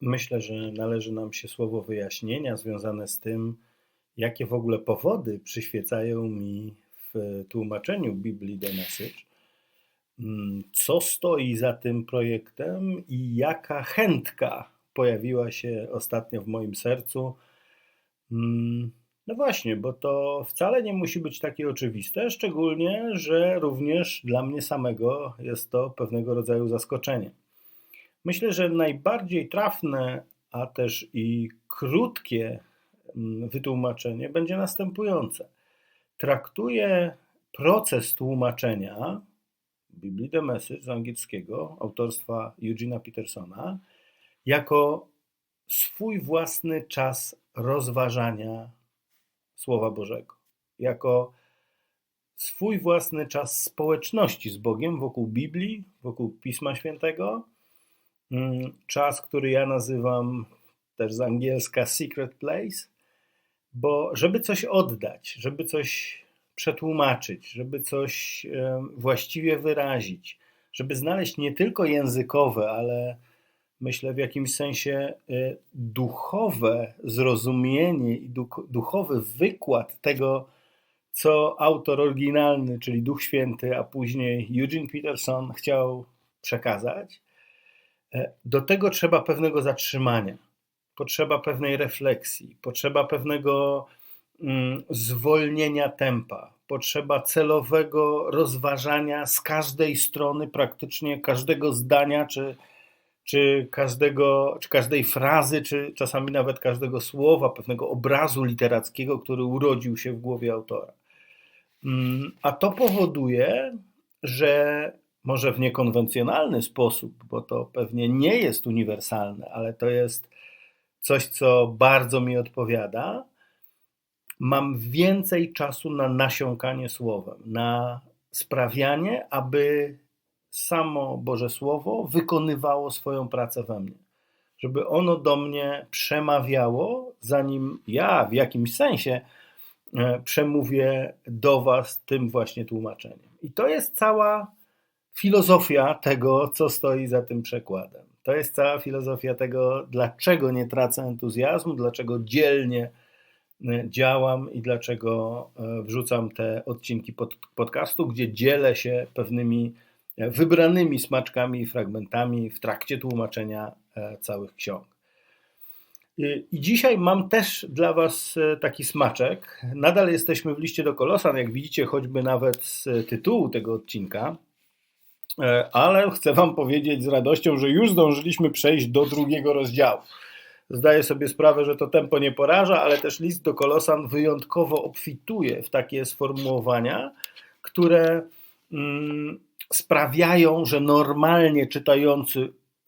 Myślę, że należy nam się słowo wyjaśnienia związane z tym, jakie w ogóle powody przyświecają mi w tłumaczeniu Biblii The Message, mm, co stoi za tym projektem i jaka chętka pojawiła się ostatnio w moim sercu. Mm, no właśnie, bo to wcale nie musi być takie oczywiste, szczególnie, że również dla mnie samego jest to pewnego rodzaju zaskoczenie. Myślę, że najbardziej trafne, a też i krótkie mm, wytłumaczenie będzie następujące. Traktuje proces tłumaczenia Biblii The Message z angielskiego autorstwa Eugena Petersona jako swój własny czas rozważania Słowa Bożego, jako swój własny czas społeczności z Bogiem wokół Biblii, wokół Pisma Świętego, czas, który ja nazywam też z angielska secret place, bo żeby coś oddać, żeby coś przetłumaczyć, żeby coś właściwie wyrazić, żeby znaleźć nie tylko językowe, ale myślę, w jakimś sensie y, duchowe zrozumienie i duchowy wykład tego, co autor oryginalny, czyli Duch Święty, a później Eugene Peterson chciał przekazać. E, do tego trzeba pewnego zatrzymania, potrzeba pewnej refleksji, potrzeba pewnego mm, zwolnienia tempa, potrzeba celowego rozważania z każdej strony, praktycznie każdego zdania czy czy każdego, czy każdej frazy, czy czasami nawet każdego słowa, pewnego obrazu literackiego, który urodził się w głowie autora. Mm, a to powoduje, że może w niekonwencjonalny sposób, bo to pewnie nie jest uniwersalne, ale to jest coś, co bardzo mi odpowiada, mam więcej czasu na nasiąkanie słowem, na sprawianie, aby samo Boże Słowo wykonywało swoją pracę we mnie. Żeby ono do mnie przemawiało, zanim ja w jakimś sensie e, przemówię do Was tym właśnie tłumaczeniem. I to jest cała filozofia tego, co stoi za tym przekładem. To jest cała filozofia tego, dlaczego nie tracę entuzjazmu, dlaczego dzielnie e, działam i dlaczego e, wrzucam te odcinki pod, podcastu, gdzie dzielę się pewnymi wybranymi smaczkami i fragmentami w trakcie tłumaczenia e, całych ksiąg. I dzisiaj mam też dla Was e, taki smaczek. Nadal jesteśmy w liście do Kolosan, jak widzicie, choćby nawet z tytułu tego odcinka, e, ale chcę Wam powiedzieć z radością, że już zdążyliśmy przejść do drugiego rozdziału. Zdaję sobie sprawę, że to tempo nie poraża, ale też list do Kolosan wyjątkowo obfituje w takie sformułowania, które. Mm, sprawiają, że normalnie czytający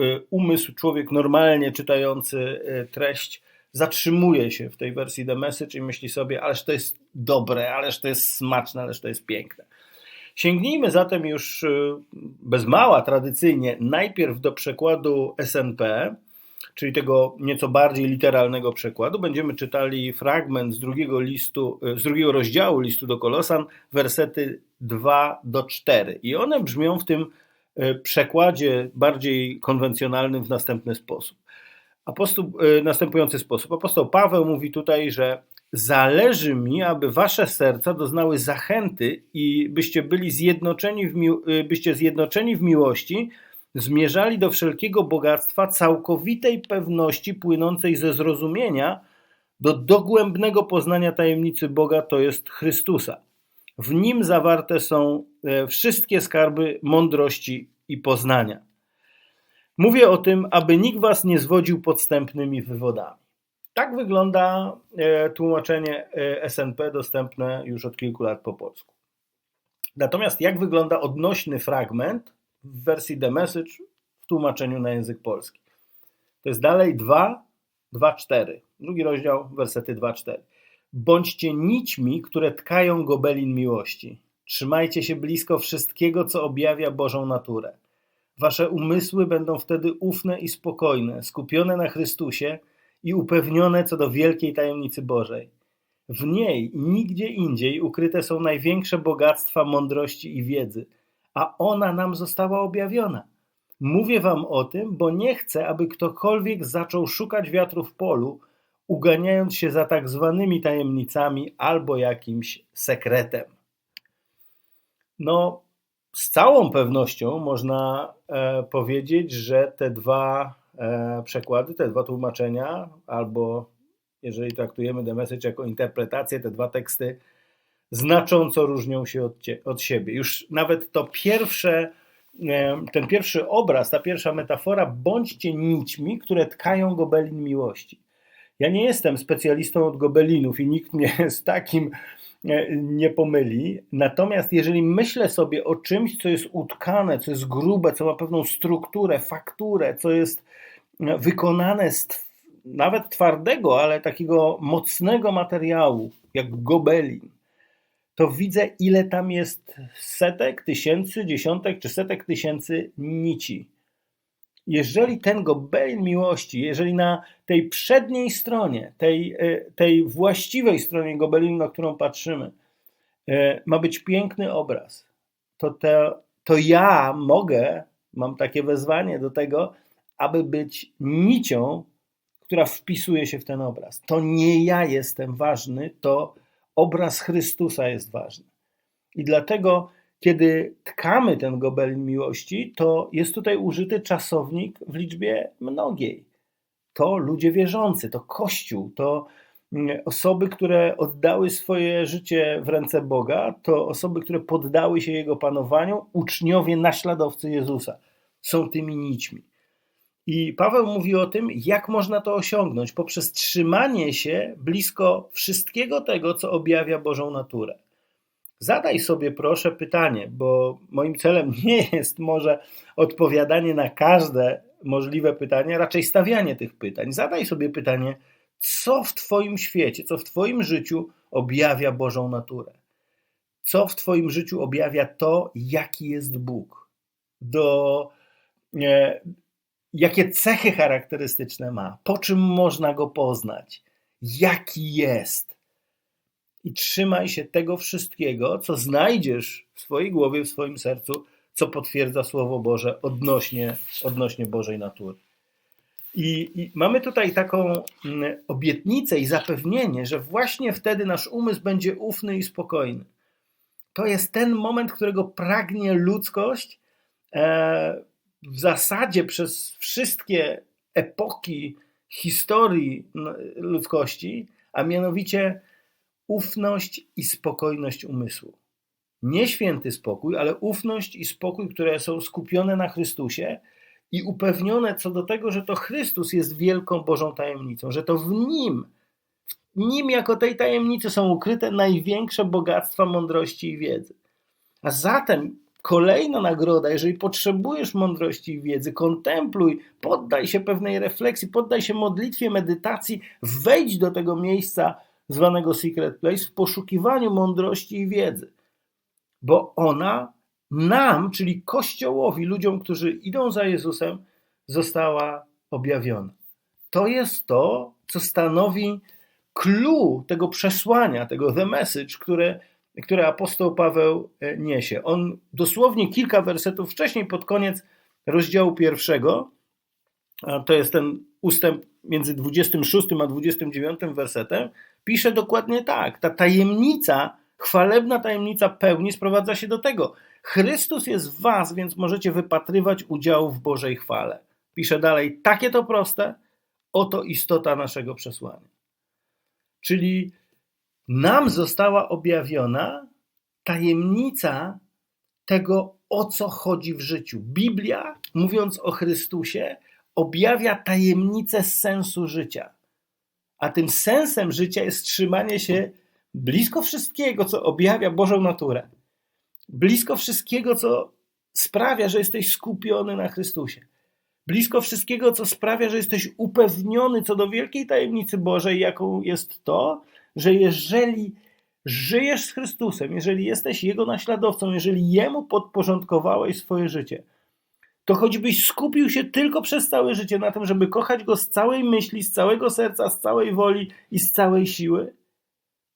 y, umysł, człowiek normalnie czytający y, treść zatrzymuje się w tej wersji The Message i myśli sobie, ależ to jest dobre, ależ to jest smaczne, ależ to jest piękne. Sięgnijmy zatem już y, bez mała tradycyjnie najpierw do przekładu SNP, czyli tego nieco bardziej literalnego przekładu. Będziemy czytali fragment z drugiego listu, z drugiego rozdziału listu do Kolosan, wersety 2 do 4. I one brzmią w tym e, przekładzie bardziej konwencjonalnym w następny sposób. Apostoł, e, następujący sposób. Apostoł Paweł mówi tutaj, że zależy mi, aby wasze serca doznały zachęty i byście byli zjednoczeni w, e, byście zjednoczeni w miłości, zmierzali do wszelkiego bogactwa całkowitej pewności płynącej ze zrozumienia do dogłębnego poznania tajemnicy Boga, to jest Chrystusa w nim zawarte są e, wszystkie skarby mądrości i poznania. Mówię o tym, aby nikt was nie zwodził podstępnymi wywodami. Tak wygląda e, tłumaczenie e, SNP dostępne już od kilku lat po polsku. Natomiast jak wygląda odnośny fragment w wersji The Message w tłumaczeniu na język polski? To jest dalej 2, 2, 4. Drugi rozdział, wersety 2, 4. Bądźcie nićmi, które tkają gobelin miłości. Trzymajcie się blisko wszystkiego, co objawia Bożą naturę. Wasze umysły będą wtedy ufne i spokojne, skupione na Chrystusie i upewnione co do wielkiej tajemnicy Bożej. W niej i nigdzie indziej ukryte są największe bogactwa mądrości i wiedzy, a ona nam została objawiona. Mówię wam o tym, bo nie chcę, aby ktokolwiek zaczął szukać wiatru w polu, uganiając się za tak zwanymi tajemnicami albo jakimś sekretem. No, z całą pewnością można e, powiedzieć, że te dwa przekłady, te dwa tłumaczenia, albo jeżeli traktujemy The Message jako interpretację, te dwa teksty znacząco różnią się od, od siebie. Już nawet to pierwsze, e, ten pierwszy obraz, ta pierwsza metafora, bądźcie nićmi, które tkają gobelin miłości. Ja nie jestem specjalistą od gobelinów i nikt mnie z takim e, nie pomyli. Natomiast jeżeli myślę sobie o czymś, co jest utkane, co jest grube, co ma pewną strukturę, fakturę, co jest e, wykonane z nawet twardego, ale takiego mocnego materiału, jak gobelin, to widzę, ile tam jest setek, tysięcy, dziesiątek czy setek tysięcy nici. Jeżeli ten gobelin miłości, jeżeli na tej przedniej stronie, tej, e, tej właściwej stronie gobelinu, na którą patrzymy, e, ma być piękny obraz, to, te, to ja mogę, mam takie wezwanie do tego, aby być nicią, która wpisuje się w ten obraz. To nie ja jestem ważny, to obraz Chrystusa jest ważny. I dlatego, kiedy tkamy ten gobelin miłości, to jest tutaj użyty czasownik w liczbie mnogiej. To ludzie wierzący, to Kościół, to mm, osoby, które oddały swoje życie w ręce Boga, to osoby, które poddały się Jego panowaniu, uczniowie, naśladowcy Jezusa. Są tymi nićmi. I Paweł mówi o tym, jak można to osiągnąć poprzez trzymanie się blisko wszystkiego tego, co objawia Bożą naturę. Zadaj sobie proszę pytanie, bo moim celem nie jest może odpowiadanie na każde możliwe pytanie, raczej stawianie tych pytań. Zadaj sobie pytanie, co w Twoim świecie, co w Twoim życiu objawia Bożą naturę? Co w Twoim życiu objawia to, jaki jest Bóg? Do, jakie cechy charakterystyczne ma, po czym można go poznać, jaki jest. I trzymaj się tego wszystkiego, co znajdziesz w swojej głowie, w swoim sercu, co potwierdza Słowo Boże odnośnie, odnośnie Bożej natury. I, I, mamy tutaj taką mm, obietnicę i zapewnienie, że właśnie wtedy nasz umysł będzie ufny i spokojny. To jest ten moment, którego pragnie ludzkość, e, w zasadzie przez wszystkie epoki historii ludzkości, a mianowicie ufność i spokojność umysłu. Nie święty spokój, ale ufność i spokój, które są skupione na Chrystusie i upewnione co do tego, że to Chrystus jest wielką Bożą tajemnicą, że to w Nim, w Nim jako tej tajemnicy są ukryte największe bogactwa mądrości i wiedzy. A zatem Kolejna nagroda, jeżeli potrzebujesz mądrości i wiedzy, kontempluj, poddaj się pewnej refleksji, poddaj się modlitwie, medytacji, wejdź do tego miejsca zwanego Secret Place w poszukiwaniu mądrości i wiedzy. Bo ona nam, czyli Kościołowi, ludziom, którzy idą za Jezusem, została objawiona. To jest to, co stanowi clue tego przesłania, tego the message, które które apostoł Paweł e, niesie. On dosłownie kilka wersetów wcześniej, pod koniec rozdziału pierwszego, to jest ten ustęp między 26 a 29 wersetem, pisze dokładnie tak. Ta tajemnica, chwalebna tajemnica pełni sprowadza się do tego. Chrystus jest w was, więc możecie wypatrywać udziału w Bożej chwale. Pisze dalej, takie to proste, oto istota naszego przesłania. Czyli nam została objawiona tajemnica tego, o co chodzi w życiu. Biblia, mówiąc o Chrystusie, objawia tajemnicę sensu życia. A tym sensem życia jest trzymanie się blisko wszystkiego, co objawia Bożą naturę. Blisko wszystkiego, co sprawia, że jesteś skupiony na Chrystusie. Blisko wszystkiego, co sprawia, że jesteś upewniony co do wielkiej tajemnicy Bożej, jaką jest to, że jeżeli żyjesz z Chrystusem, jeżeli jesteś Jego naśladowcą, jeżeli Jemu podporządkowałeś swoje życie, to choćbyś skupił się tylko przez całe życie na tym, żeby kochać Go z całej myśli, z całego serca, z całej woli i z całej siły,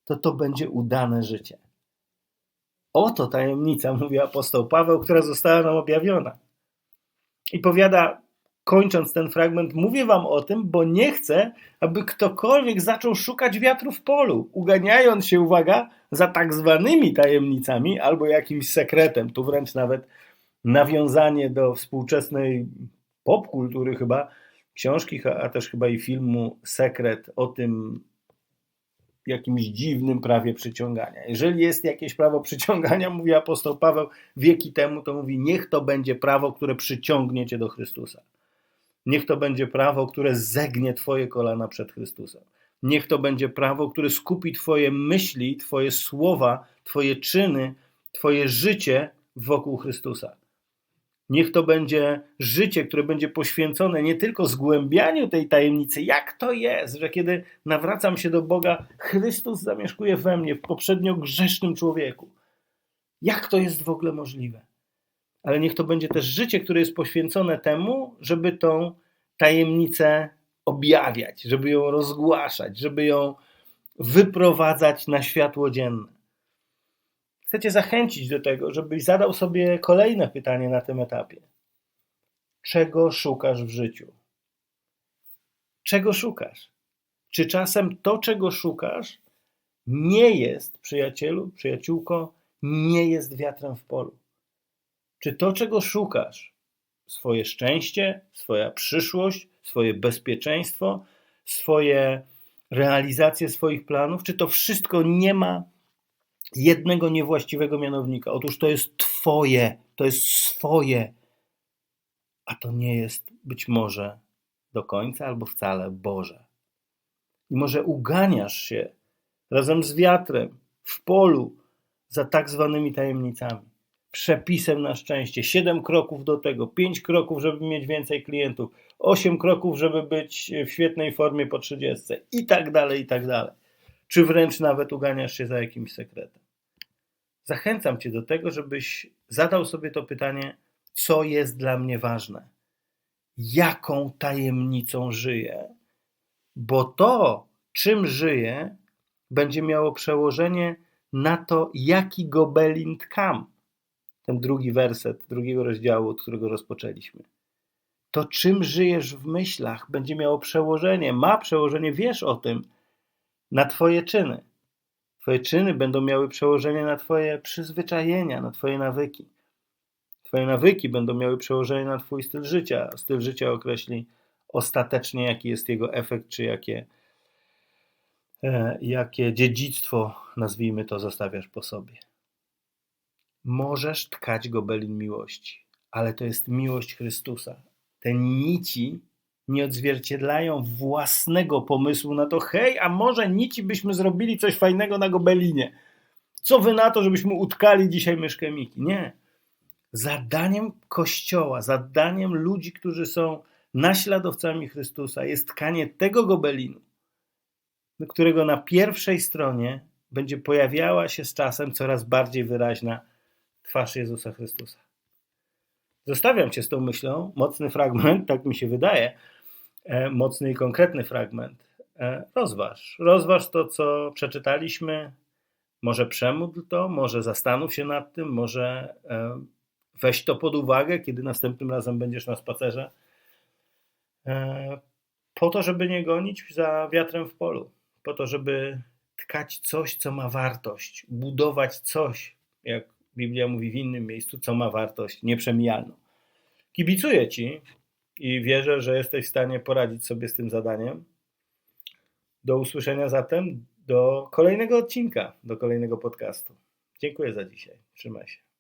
to to będzie udane życie. Oto tajemnica, mówi apostoł Paweł, która została nam objawiona. I powiada, kończąc ten fragment, mówię wam o tym, bo nie chcę, aby ktokolwiek zaczął szukać wiatru w polu, uganiając się, uwaga, za tak zwanymi tajemnicami albo jakimś sekretem. Tu wręcz nawet nawiązanie do współczesnej popkultury chyba, książki, a też chyba i filmu Sekret o tym jakimś dziwnym prawie przyciągania. Jeżeli jest jakieś prawo przyciągania, mówi apostoł Paweł wieki temu, to mówi niech to będzie prawo, które przyciągnie cię do Chrystusa. Niech to będzie prawo, które zegnie twoje kolana przed Chrystusem. Niech to będzie prawo, które skupi twoje myśli, twoje słowa, twoje czyny, twoje życie wokół Chrystusa. Niech to będzie życie, które będzie poświęcone nie tylko zgłębianiu tej tajemnicy, jak to jest, że kiedy nawracam się do Boga, Chrystus zamieszkuje we mnie, w poprzednio grzesznym człowieku. Jak to jest w ogóle możliwe? Ale niech to będzie też życie, które jest poświęcone temu, żeby tą tajemnicę objawiać, żeby ją rozgłaszać, żeby ją wyprowadzać na światło dzienne chcę Cię zachęcić do tego, żebyś zadał sobie kolejne pytanie na tym etapie. Czego szukasz w życiu? Czego szukasz? Czy czasem to, czego szukasz, nie jest, przyjacielu, przyjaciółko, nie jest wiatrem w polu? Czy to, czego szukasz, swoje szczęście, swoja przyszłość, swoje bezpieczeństwo, swoje realizację swoich planów, czy to wszystko nie ma jednego niewłaściwego mianownika. Otóż to jest Twoje, to jest swoje, a to nie jest być może do końca albo wcale Boże. I może uganiasz się razem z wiatrem w polu za tak zwanymi tajemnicami. Przepisem na szczęście. Siedem kroków do tego, pięć kroków, żeby mieć więcej klientów, osiem kroków, żeby być w świetnej formie po trzydziestce i tak dalej, i tak dalej. Czy wręcz nawet uganiasz się za jakimś sekretem zachęcam Cię do tego, żebyś zadał sobie to pytanie, co jest dla mnie ważne, jaką tajemnicą żyję, bo to, czym żyję, będzie miało przełożenie na to, jaki gobelin tkam. Ten drugi werset drugiego rozdziału, od którego rozpoczęliśmy. To, czym żyjesz w myślach, będzie miało przełożenie, ma przełożenie, wiesz o tym, na Twoje czyny. Twoje czyny będą miały przełożenie na Twoje przyzwyczajenia, na Twoje nawyki. Twoje nawyki będą miały przełożenie na Twój styl życia. Styl życia określi ostatecznie, jaki jest jego efekt, czy jakie, e, jakie dziedzictwo, nazwijmy to, zostawiasz po sobie. Możesz tkać gobelin miłości, ale to jest miłość Chrystusa. Te nici nie odzwierciedlają własnego pomysłu na to, hej, a może nici byśmy zrobili coś fajnego na gobelinie. Co wy na to, żebyśmy utkali dzisiaj myszkę Miki? Nie. Zadaniem Kościoła, zadaniem ludzi, którzy są naśladowcami Chrystusa, jest tkanie tego gobelinu, którego na pierwszej stronie będzie pojawiała się z czasem coraz bardziej wyraźna twarz Jezusa Chrystusa. Zostawiam cię z tą myślą, mocny fragment, tak mi się wydaje, E, mocny i konkretny fragment. E, rozważ. Rozważ to, co przeczytaliśmy. Może przemódl to, może zastanów się nad tym, może e, weź to pod uwagę, kiedy następnym razem będziesz na spacerze. Po to, żeby nie gonić za wiatrem w polu. Po to, żeby tkać coś, co ma wartość. Budować coś, jak Biblia mówi w innym miejscu, co ma wartość nieprzemijalną. Kibicuję Ci, i wierzę, że jesteś w stanie poradzić sobie z tym zadaniem. Do usłyszenia zatem do kolejnego odcinka, do kolejnego podcastu. Dziękuję za dzisiaj. Trzymaj się.